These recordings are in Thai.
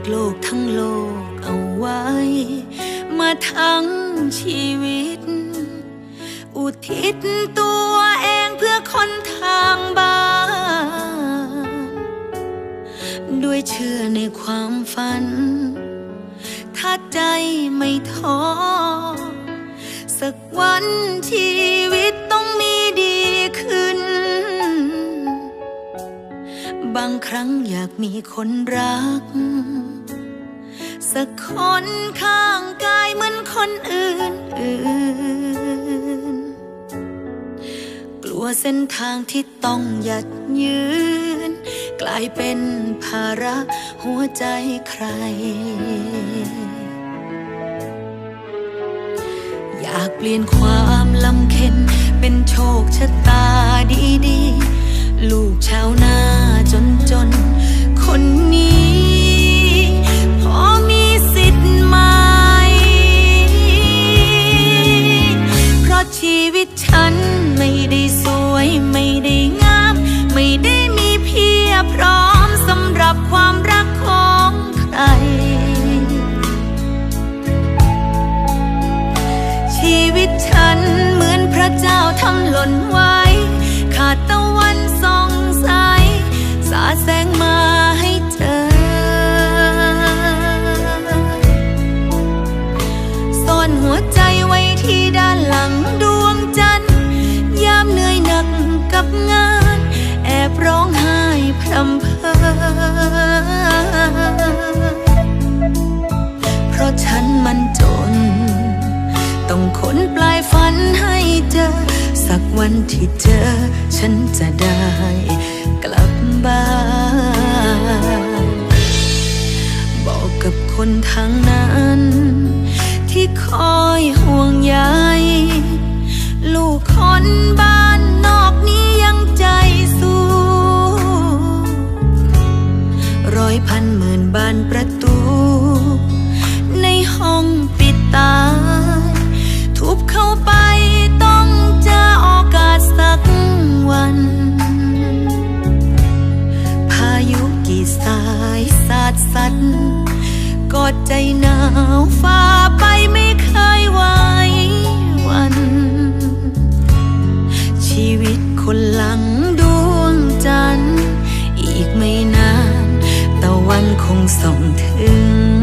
กโลกทั้งโลกเอาไว้ มาทั้งชีวิต อุทิศตัวเองเพื่อคนทางบ้าน ด้วยเชื่อในความฝัน ถ้าใจไม่ท้อสักวันชีวิต บางครั้งอยากมีคนรัก สักคนข้างกายเหมือนคนอื่นอื่น กลัวเส้นทางที่ต้องหยัดยืน กลายเป็นภาระหัวใจใคร อยากเปลี่ยนความลำเค็นเป็นโชคชะตาดีๆ ลูกชาวนา จนจนคนนี้ ได้กลับบ้าน บอกกับคนทางนั้น ที่คอยห่วงใย ใจหนาวฟ้าไปไม่เคยไหววัน ชีวิตคนหลังดวงจันทร์อีกไม่นานตะวันคงส่องถึง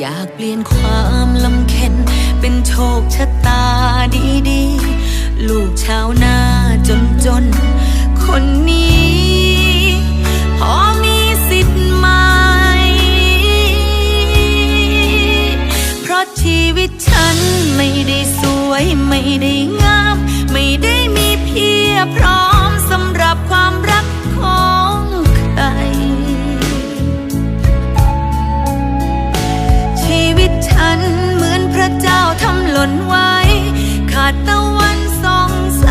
อยากเปลี่ยนความลำเค็นเป็นโชคชะตาดีๆ ลูกชาวนาจนจนๆคนนี้ นไว้ ขาดตะวันส่องใส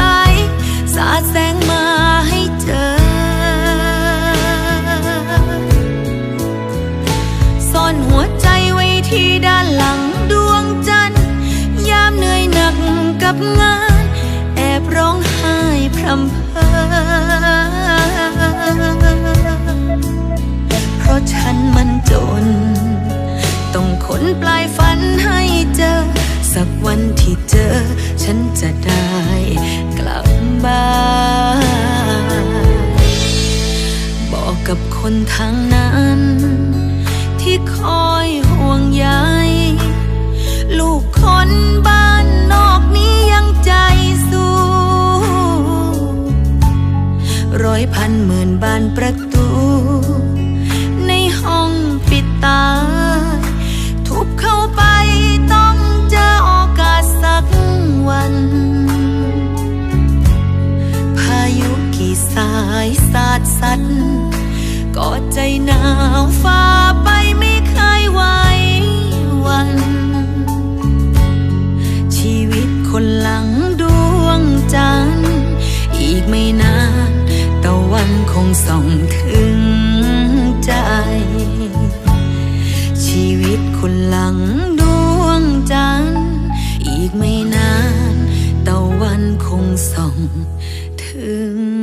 สาแสงมาให้เจอ ซ่อนหัวใจไว้ที่ด้านหลังดวงจันทร์ยามเหนื่อยหนักกับงาน แอบร้องไห้พรำเพอเพราะฉันมันจน ต้องขนปลาย คนทางนั้น ที่คอยห่วงใยลูกคนบ้านนอกนี้ยังใจสู้ร้อยพันหมื่นบานประตู ในห้องปิดตายทุบเข้าไปต้องเจอโอกาสสักวัน พายุกี่สายสาดสัด กอดใจหนาวฝ้าไปไม่เคยไหววัน ชีวิตคนหลังดวงจันทร์อีกไม่นานตะวันคงส่องถึงใจ ชีวิตคนหลังดวงจันทร์อีกไม่นานตะวันคงส่องถึง